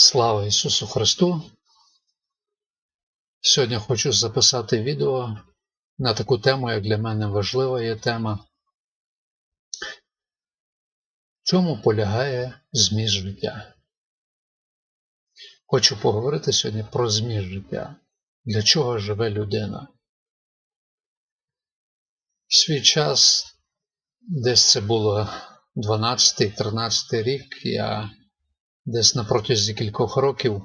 Слава Ісусу Христу! Сьогодні хочу записати відео на таку тему, як для мене важлива є тема. В чому полягає зміст життя? Хочу поговорити сьогодні про зміст життя. Для чого живе людина? В свій час, десь це було 12-13 рік, я десь на протязі кількох років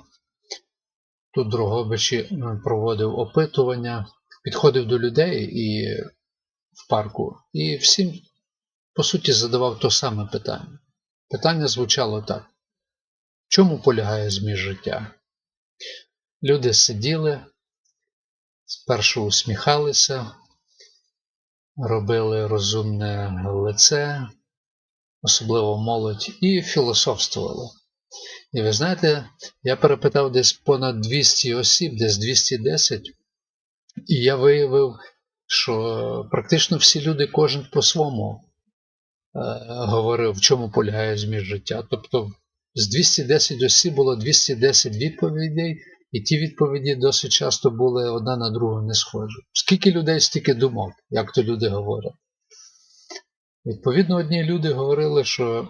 тут Дрогобичі проводив опитування, підходив до людей і в парку і всім, по суті, задавав то саме питання. Питання звучало так. Чому полягає зміст життя? Люди сиділи, спершу усміхалися, робили розумне лице, особливо молодь, і філософствували. І ви знаєте, я перепитав десь понад 200 осіб, десь 210, і я виявив, що практично всі люди, кожен по-своєму е, говорив, в чому полягає зміст життя. Тобто з 210 осіб було 210 відповідей, і ті відповіді досить часто були одна на другу не схожі. Скільки людей, стільки думок, як то люди говорять. Відповідно, одні люди говорили, що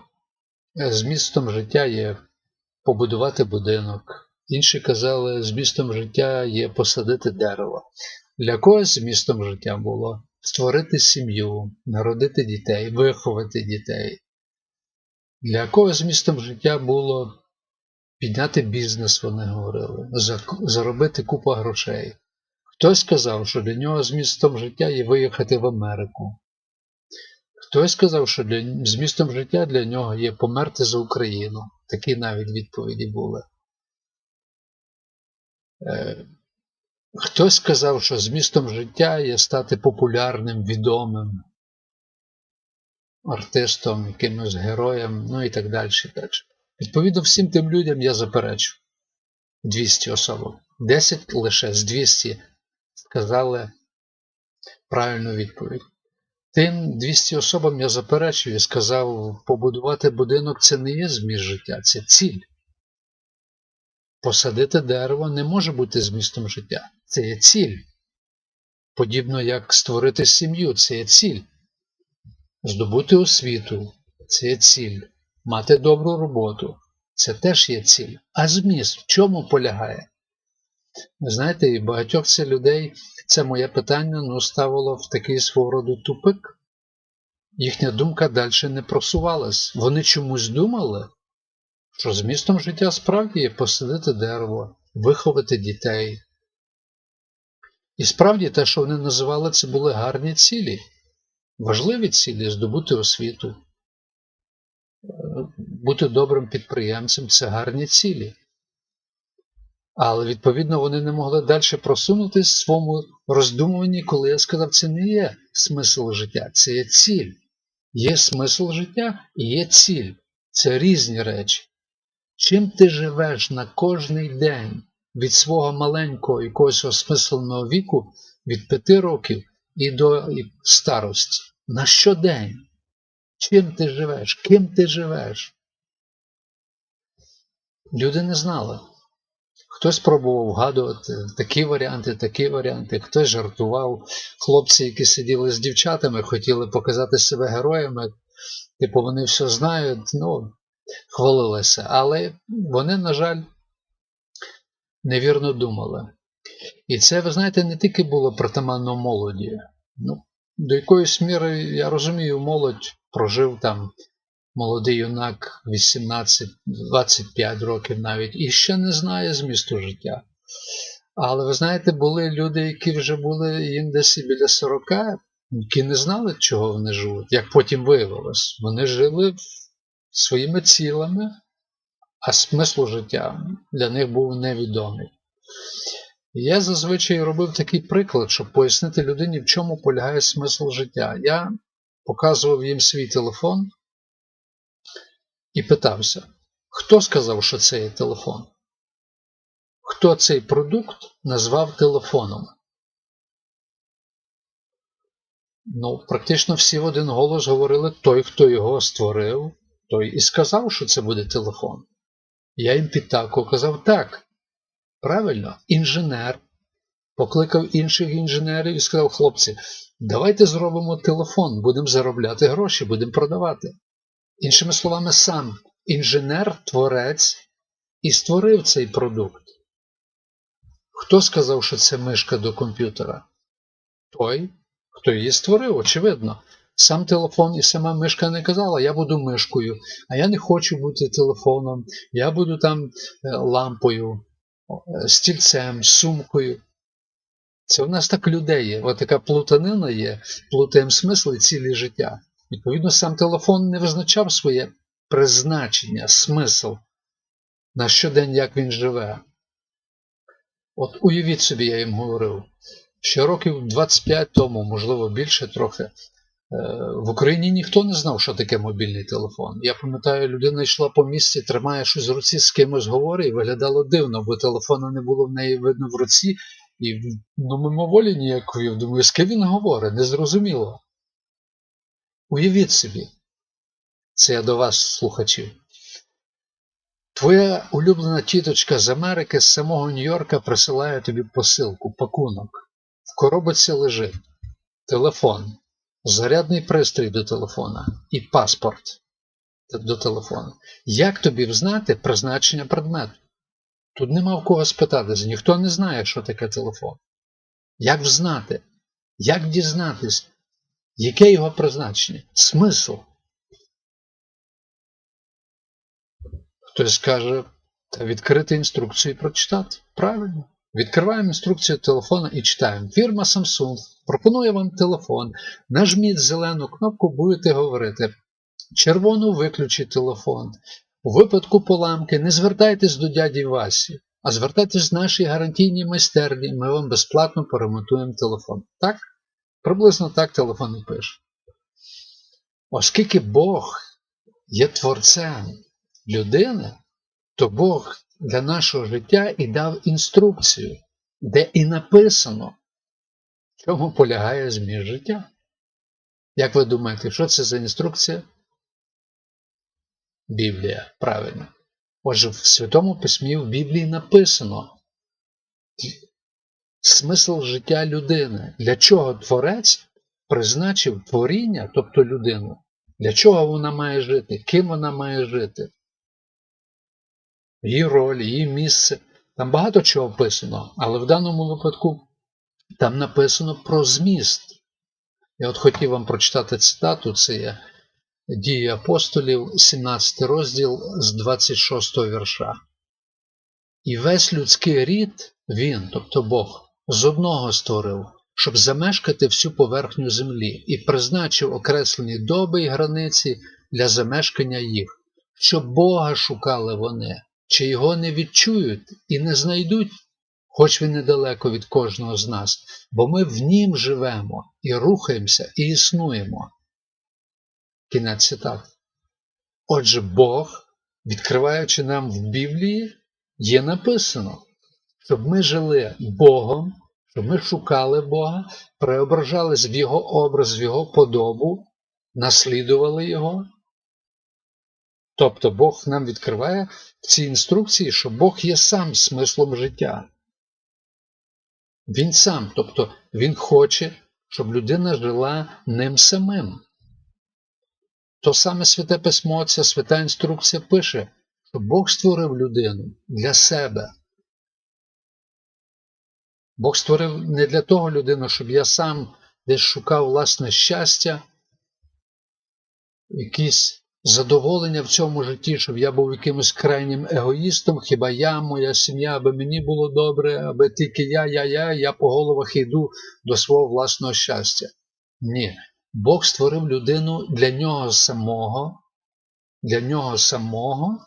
змістом життя є побудувати будинок. Інші казали, змістом життя є посадити дерево. Для когось змістом життя було створити сім'ю, народити дітей, виховати дітей. Для когось змістом життя було підняти бізнес, вони говорили, заробити купу грошей. Хтось сказав, що для нього змістом життя є виїхати в Америку. Хтось сказав, що для, змістом життя для нього є померти за Україну. Такі навіть відповіді були. Е, хтось сказав, що змістом життя є стати популярним, відомим артистом, якимось героєм, ну і так далі. далі. Відповідно, всім тим людям я заперечу 200 особам. 10 лише з 200 сказали правильну відповідь. Тим 200 особам я заперечую і сказав, побудувати будинок це не є зміст життя, це ціль. Посадити дерево не може бути змістом життя. Це є ціль. Подібно як створити сім'ю, це є ціль. Здобути освіту це є ціль. Мати добру роботу це теж є ціль. А зміст в чому полягає? Ви знаєте, і багатьох це людей це моє питання ну, ставило в такий свого роду тупик. Їхня думка далі не просувалась. Вони чомусь думали, що змістом життя справді є посадити дерево, виховати дітей. І справді те, що вони називали, це були гарні цілі, важливі цілі здобути освіту. Бути добрим підприємцем це гарні цілі. Але, відповідно, вони не могли далі просунутися в своєму роздумуванні, коли я сказав, це не є смисл життя, це є ціль. Є смисл життя і є ціль. Це різні речі. Чим ти живеш на кожний день від свого маленького якогось осмисленого віку від п'яти років і до старості? На щодень? Чим ти живеш? Ким ти живеш? Люди не знали. Хтось пробував вгадувати такі варіанти, такі варіанти, хтось жартував. Хлопці, які сиділи з дівчатами, хотіли показати себе героями, типу вони все знають, ну, хвалилися. Але вони, на жаль, невірно думали. І це, ви знаєте, не тільки було притаманно молоді. Ну, До якоїсь міри, я розумію, молодь прожив там молодий юнак 18-25 років навіть і ще не знає змісту життя. Але ви знаєте, були люди, які вже були їм десь біля 40, які не знали, чого вони живуть, як потім виявилось. Вони жили своїми цілами, а смислу життя для них був невідомий. Я зазвичай робив такий приклад, щоб пояснити людині, в чому полягає смисл життя. Я показував їм свій телефон і питався, хто сказав, що це є телефон? Хто цей продукт назвав телефоном? Ну, практично всі в один голос говорили той, хто його створив, той і сказав, що це буде телефон. Я їм підтакував, казав так. Правильно, інженер покликав інших інженерів і сказав, хлопці, давайте зробимо телефон, будемо заробляти гроші, будемо продавати. Іншими словами, сам інженер-творець і створив цей продукт. Хто сказав, що це мишка до комп'ютера? Той, хто її створив, очевидно. Сам телефон і сама мишка не казала, я буду мишкою, а я не хочу бути телефоном, я буду там е, лампою, е, стільцем, сумкою. Це у нас так людей є. От така плутанина є, плутаємо смисли цілі життя. Відповідно, сам телефон не визначав своє призначення, смисл, на щодень, як він живе. От уявіть собі, я їм говорив, що років 25 тому, можливо, більше трохи, в Україні ніхто не знав, що таке мобільний телефон. Я пам'ятаю, людина йшла по місці, тримає щось в руці, з кимось говорить, і виглядало дивно, бо телефона не було в неї видно в руці, і ну, мимоволі ніякої. Думаю, з ким він говорить, незрозуміло. Уявіть собі, це я до вас, слухачів. Твоя улюблена тіточка з Америки з самого Нью-Йорка присилає тобі посилку, пакунок. В коробочці лежить телефон, зарядний пристрій до телефона і паспорт до телефону. Як тобі взнати призначення предмету? Тут нема в кого спитатися, ніхто не знає, що таке телефон. Як взнати? Як дізнатись, яке його призначення? Смисл? Хтось скаже, та відкрити інструкцію і прочитати. Правильно. Відкриваємо інструкцію телефона і читаємо. Фірма Samsung пропонує вам телефон. Нажміть зелену кнопку, будете говорити. Червону виключіть телефон. У випадку поламки не звертайтесь до дяді Васі, а звертайтесь з нашій гарантійній майстерні, ми вам безплатно поремонтуємо телефон. Так? Приблизно так телефон і пише. Оскільки Бог є творцем людини, то Бог для нашого життя і дав інструкцію, де і написано, в чому полягає зміст життя. Як ви думаєте, що це за інструкція? Біблія, правильно. Отже, в Святому Письмі в Біблії написано смисл життя людини. Для чого Творець призначив творіння, тобто людину, для чого вона має жити, ким вона має жити? Її роль, її місце. Там багато чого описано, але в даному випадку там написано про зміст. Я от хотів вам прочитати цитату, це є Дії апостолів, 17 розділ з 26 вірша. І весь людський рід він, тобто Бог, з одного створив, щоб замешкати всю поверхню землі, і призначив окреслені доби і границі для замешкання їх, щоб Бога шукали вони, чи його не відчують і не знайдуть, хоч він недалеко від кожного з нас, бо ми в нім живемо і рухаємося, і існуємо. Кінець цитат. Отже, Бог, відкриваючи нам в Біблії, є написано, щоб ми жили Богом, щоб ми шукали Бога, преображались в Його образ, в Його подобу, наслідували Його. Тобто Бог нам відкриває в цій інструкції, що Бог є сам смислом життя. Він сам, тобто Він хоче, щоб людина жила ним самим. То саме Святе Письмо, ця свята інструкція пише, що Бог створив людину для себе. Бог створив не для того людину, щоб я сам десь шукав власне щастя, якісь задоволення в цьому житті, щоб я був якимось крайнім егоїстом, хіба я, моя сім'я, аби мені було добре, аби тільки я, я, я, я по головах йду до свого власного щастя. Ні. Бог створив людину для нього самого, для нього самого.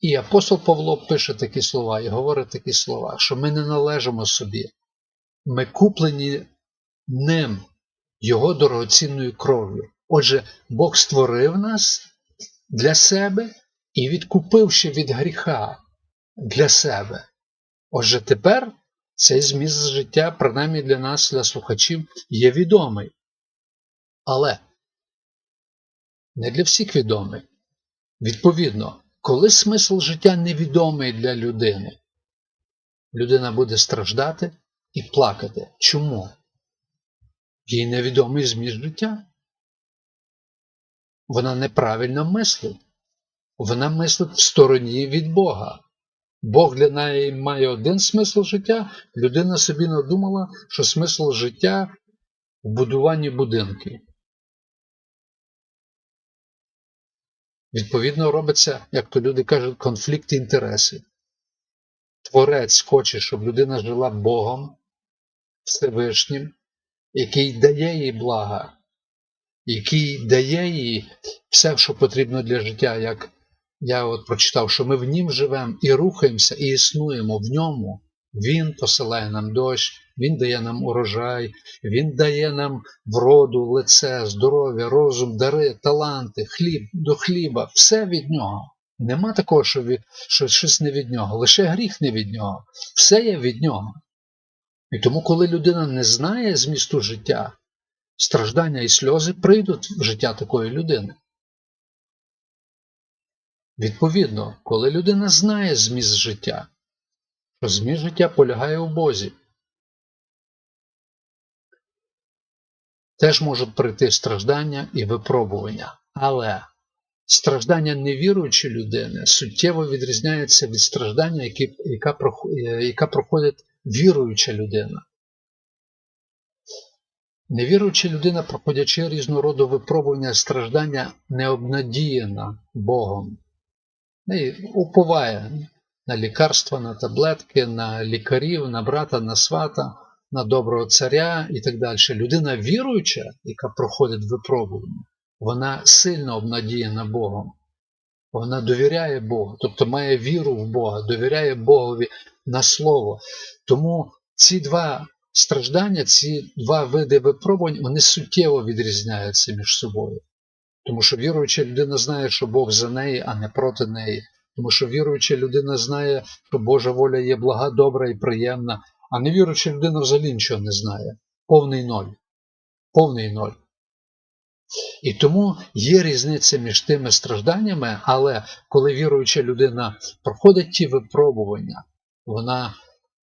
І апостол Павло пише такі слова і говорить такі слова, що ми не належимо собі. Ми куплені ним, Його дорогоцінною кров'ю. Отже, Бог створив нас для себе і відкупивши від гріха для себе. Отже, тепер цей зміст життя, принаймні для нас, для слухачів, є відомий. Але не для всіх відомий. Відповідно, Коли смисл життя невідомий для людини, людина буде страждати і плакати. Чому? Їй невідомий зміст життя. Вона неправильно мислить. Вона мислить в стороні від Бога. Бог для неї має один смисл життя, людина собі надумала, що смисл життя в будуванні будинків. Відповідно, робиться, як то люди кажуть, конфлікт інтересів. Творець хоче, щоб людина жила Богом Всевишнім, який дає їй блага, який дає їй все, що потрібно для життя, як я от прочитав, що ми в нім живемо і рухаємося, і існуємо в ньому. Він посилає нам дощ, Він дає нам урожай, Він дає нам вроду, лице, здоров'я, розум, дари, таланти, хліб до хліба, все від нього. Нема такого, що, від, що щось не від нього, лише гріх не від нього. Все є від нього. І тому, коли людина не знає змісту життя, страждання і сльози прийдуть в життя такої людини. Відповідно, коли людина знає зміст життя, що зміст життя полягає у Бозі, теж можуть прийти страждання і випробування. Але страждання невіруючої людини суттєво відрізняється від страждання, які, яка, яка проходить віруюча людина. Невіруюча людина, проходячи різного роду випробування страждання, не обнадіяна Богом. І уповає на лікарства, на таблетки, на лікарів, на брата, на свата, на доброго царя і так далі. Людина віруюча, яка проходить випробування, вона сильно обнадіяна Богом. Вона довіряє Богу, тобто має віру в Бога, довіряє Богові на Слово. Тому ці два страждання, ці два види випробувань, вони суттєво відрізняються між собою. Тому що віруюча людина знає, що Бог за неї, а не проти неї. Тому що віруюча людина знає, що Божа воля є блага, добра і приємна, а невіруюча людина взагалі нічого не знає. Повний ноль. Повний ноль. І тому є різниця між тими стражданнями, але коли віруюча людина проходить ті випробування, вона,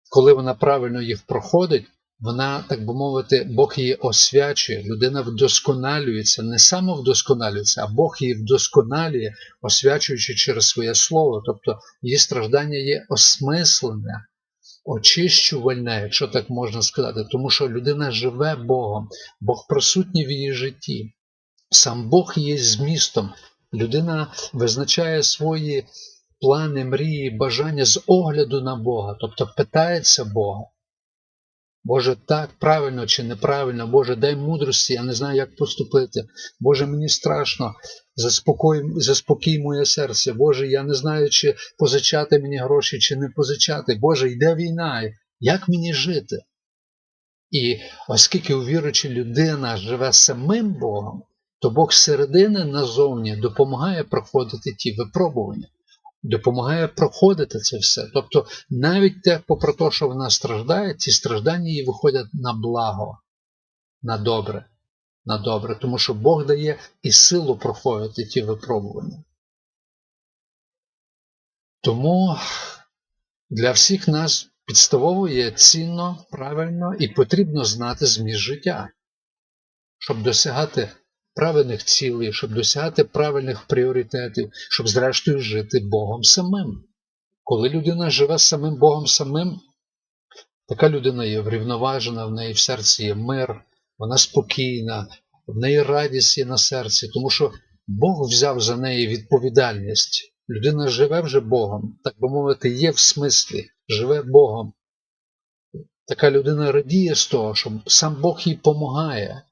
коли вона правильно їх проходить, вона, так би мовити, Бог її освячує, людина вдосконалюється, не самовдосконалюється, а Бог її вдосконалює, освячуючи через своє слово. Тобто її страждання є осмислене, очищувальне, якщо так можна сказати, тому що людина живе Богом, Бог присутній в її житті. Сам Бог є змістом. Людина визначає свої плани, мрії, бажання з огляду на Бога, тобто питається Бога. Боже, так, правильно чи неправильно, Боже, дай мудрості, я не знаю, як поступити. Боже, мені страшно, заспокой, заспокій моє серце. Боже, я не знаю, чи позичати мені гроші, чи не позичати. Боже, йде війна, як мені жити? І оскільки у віруючі людина живе самим Богом, то Бог зсередини назовні допомагає проходити ті випробування допомагає проходити це все. Тобто, навіть те, попри те, що вона страждає, ці страждання їй виходять на благо, на добре. На добре, тому що Бог дає і силу проходити ті випробування. Тому для всіх нас підставово є цінно, правильно і потрібно знати зміст життя, щоб досягати правильних цілей, щоб досягати правильних пріоритетів, щоб зрештою жити Богом самим. Коли людина живе самим Богом самим, така людина є врівноважена, в неї в серці є мир, вона спокійна, в неї радість є на серці, тому що Бог взяв за неї відповідальність. Людина живе вже Богом, так би мовити, є в смислі, живе Богом. Така людина радіє з того, що сам Бог їй допомагає.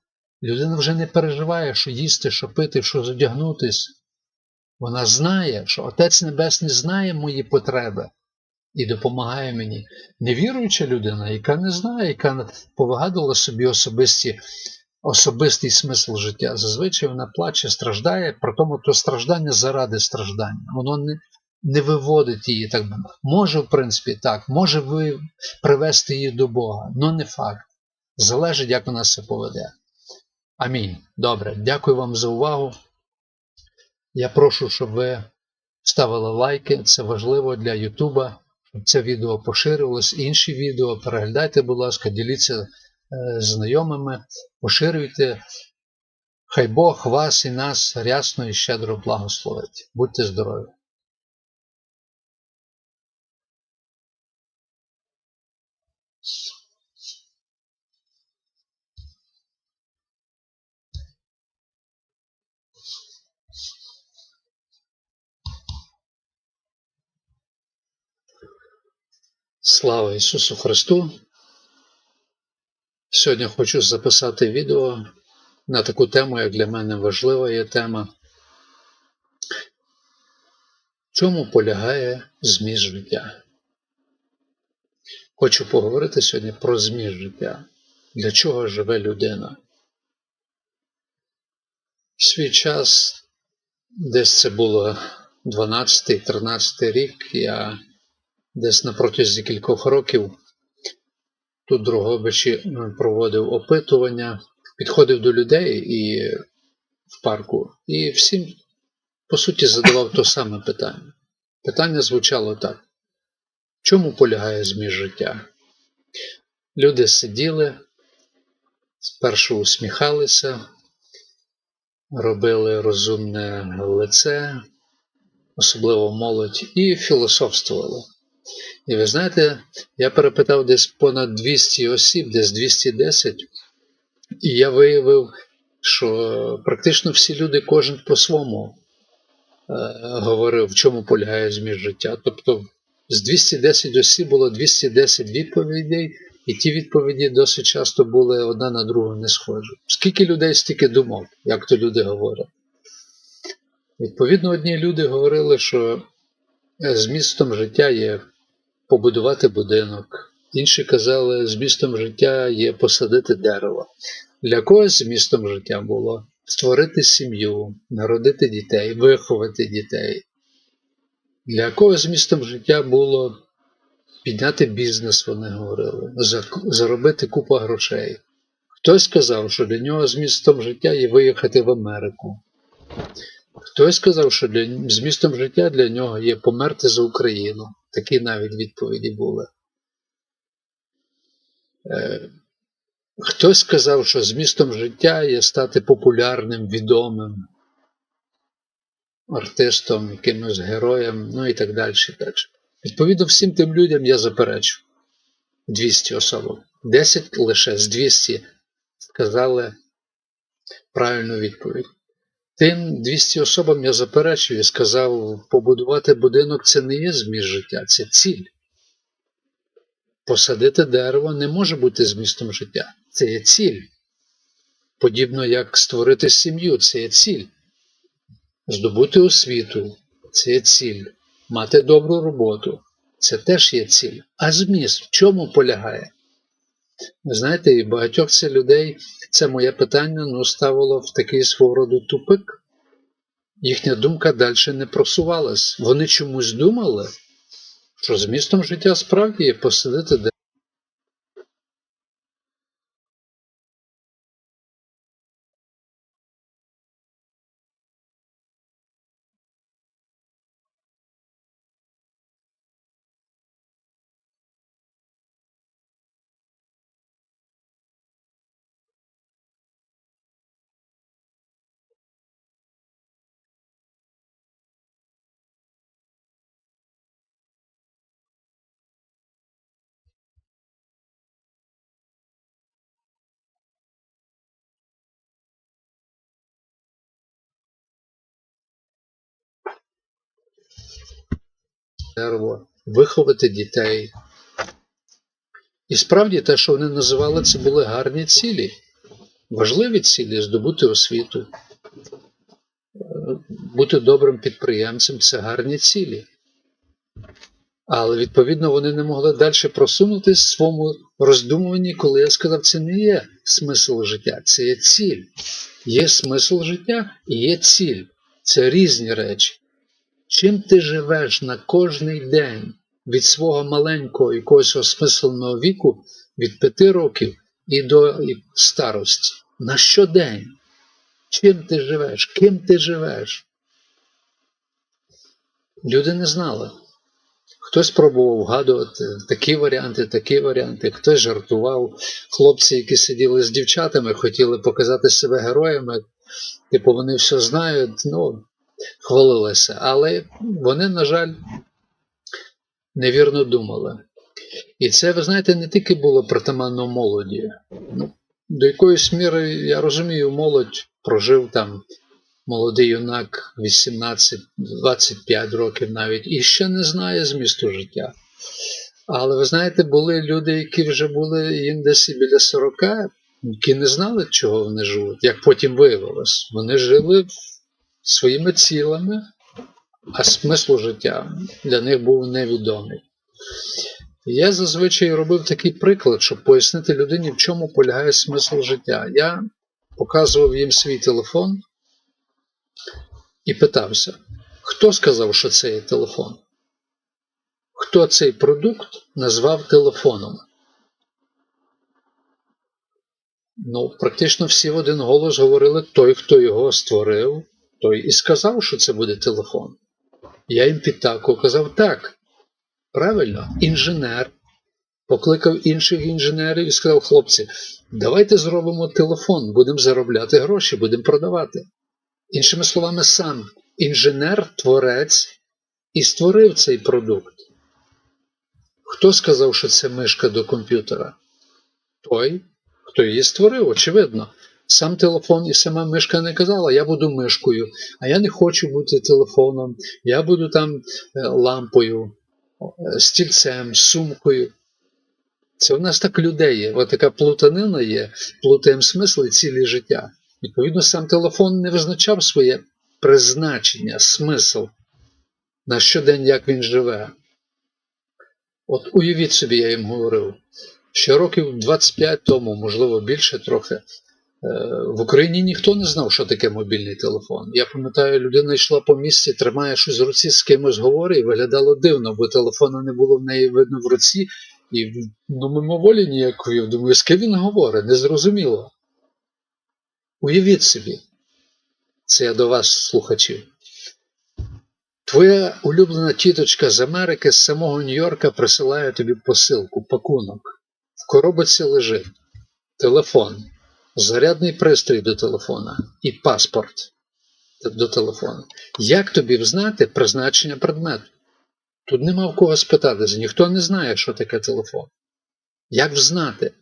Людина вже не переживає, що їсти, що пити, що задягнутись. Вона знає, що Отець Небесний знає мої потреби і допомагає мені. Невіруюча людина, яка не знає, яка повигадувала собі особисті, особистий смисл життя. Зазвичай вона плаче, страждає, при тому то страждання заради страждання. Воно не не виводить її так. Може, в принципі, так, може ви привести її до Бога, але не факт. Залежить, як вона себе поведе. Амінь. Добре, дякую вам за увагу. Я прошу, щоб ви ставили лайки, це важливо для Ютуба, щоб це відео поширювалось. Інші відео переглядайте, будь ласка, діліться е, з знайомими, поширюйте. Хай Бог вас і нас рясно і щедро благословить. Будьте здорові! Слава Ісусу Христу! Сьогодні хочу записати відео на таку тему, як для мене важлива є тема. В чому полягає зміст життя? Хочу поговорити сьогодні про зміст життя. Для чого живе людина? В свій час, десь це було 12-13 рік, я десь на протязі кількох років тут Дрогобичі проводив опитування, підходив до людей і в парку і всім, по суті, задавав то саме питання. Питання звучало так: в чому полягає зміст життя? Люди сиділи, спершу усміхалися, робили розумне лице, особливо молодь, і філософствували. І ви знаєте, я перепитав десь понад 200 осіб, десь 210, і я виявив, що практично всі люди, кожен по-своєму е, говорив, в чому полягає зміст життя. Тобто з 210 осіб було 210 відповідей, і ті відповіді досить часто були одна на другу не схожі. Скільки людей стільки думав, як то люди говорять? Відповідно, одні люди говорили, що змістом життя є побудувати будинок. Інші казали, змістом життя є посадити дерево. Для когось змістом життя було створити сім'ю, народити дітей, виховати дітей. Для когось змістом життя було підняти бізнес, вони говорили, заробити купу грошей. Хтось сказав, що для нього змістом життя є виїхати в Америку. Хтось сказав, що для, змістом життя для нього є померти за Україну. Такі навіть відповіді були. Е, хтось сказав, що змістом життя є стати популярним, відомим артистом, якимось героєм, ну і так далі. Відповідно, всім тим людям я заперечу 200 особам. 10 лише з 200 сказали правильну відповідь. Тим 200 особам я заперечив і сказав, побудувати будинок це не є зміст життя, це ціль. Посадити дерево не може бути змістом життя. Це є ціль. Подібно як створити сім'ю, це є ціль. Здобути освіту це є ціль. Мати добру роботу це теж є ціль. А зміст в чому полягає? Ви знаєте, і багатьох це людей це моє питання ну, ставило в такий свого роду тупик. Їхня думка далі не просувалась. Вони чомусь думали, що змістом життя справді є посадити де. дерево, виховати дітей. І справді те, що вони називали, це були гарні цілі, важливі цілі здобути освіту, бути добрим підприємцем це гарні цілі. Але, відповідно, вони не могли далі просунутися в своєму роздумуванні, коли я сказав, це не є смисл життя, це є ціль. Є смисл життя і є ціль. Це різні речі. Чим ти живеш на кожний день від свого маленького якогось осмисленого віку від п'яти років і до старості? На щодень? Чим ти живеш? Ким ти живеш? люди не знали. Хтось пробував вгадувати такі варіанти, такі варіанти, хтось жартував. Хлопці, які сиділи з дівчатами, хотіли показати себе героями, типу вони все знають, ну, хвалилися. Але вони, на жаль, невірно думали. І це, ви знаєте, не тільки було притаманно молоді. Ну, до якоїсь міри, я розумію, молодь прожив там молодий юнак 18-25 років навіть, і ще не знає змісту життя. Але ви знаєте, були люди, які вже були їм десь біля 40, які не знали, чого вони живуть, як потім виявилось. Вони жили своїми цілами, а смислу життя для них був невідомий. Я зазвичай робив такий приклад, щоб пояснити людині, в чому полягає смисл життя. Я показував їм свій телефон і питався, хто сказав, що це є телефон? Хто цей продукт назвав телефоном? Ну, практично всі в один голос говорили той, хто його створив, той і сказав, що це буде телефон. Я їм підтакував, казав так. Правильно, інженер покликав інших інженерів і сказав, хлопці, давайте зробимо телефон, будемо заробляти гроші, будемо продавати. Іншими словами, сам інженер-творець і створив цей продукт. Хто сказав, що це мишка до комп'ютера? Той, хто її створив, очевидно. Сам телефон і сама мишка не казала, я буду мишкою, а я не хочу бути телефоном, я буду там е, лампою, е, стільцем, сумкою. Це в нас так людей є. Ось така плутанина є, плутаємо смисли цілі життя. Відповідно, сам телефон не визначав своє призначення, смисл на щодень, як він живе. От уявіть собі, я їм говорив, що років 25 тому, можливо, більше трохи, в Україні ніхто не знав, що таке мобільний телефон. Я пам'ятаю, людина йшла по місці, тримає щось в руці, з кимось говорить, і виглядало дивно, бо телефона не було в неї видно в руці, і ну, мимоволі ніякої. Думаю, з ким він говорить, незрозуміло. Уявіть собі, це я до вас, слухачів. Твоя улюблена тіточка з Америки з самого Нью-Йорка присилає тобі посилку, пакунок. В коробочці лежить телефон, зарядний пристрій до телефона і паспорт до телефону. Як тобі взнати призначення предмету? Тут нема в кого спитатися, ніхто не знає, що таке телефон. Як взнати?